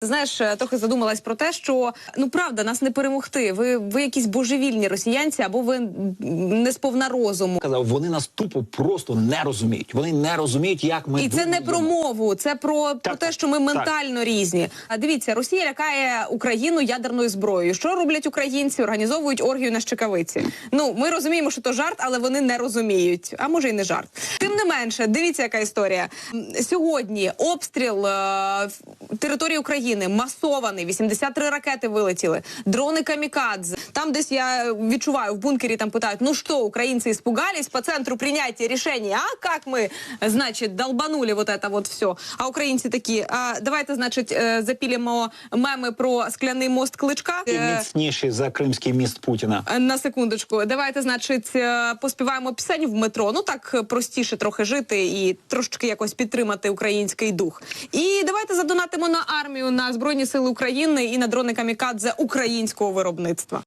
Ти Знаєш, е, трохи задумалась про те, що ну правда нас не перемогти. Ви ви якісь божевільні росіянці, або ви не сповна розуму. Казав, вони нас тупо просто не розуміють. Вони не розуміють, як ми І це не про мову, це про, про те, що ми так. ментально різні. А дивіться, Росія лякає Україну ядерною зброєю. Що роблять українці? Організовують оргію на щекавиці. Ну ми розуміємо, що то жарт, але вони не розуміють. А може й не жарт. Тим не менше, дивіться, яка історія сьогодні. Обстріл е, території України масований. 83 ракети вилетіли. Дрони камікадзе. Там десь я відчуваю в бункері. Там питають: ну що, українці испугались по центру прийняття рішення? А як ми, значить, долбанули вот это вот все? А українці такі, а давайте, значить, е, запілимо меми про скляний мост кличка. І Е, міцніші за кримський міст Путіна. на секундочку, давайте, значить, е, поспіваємо пісень в метро. Ну так е, простіше трохи жити і трошечки якось підтримати український дух. І давайте задонатимо на армію на збройні сили України і на дрони камікадзе українського виробництва.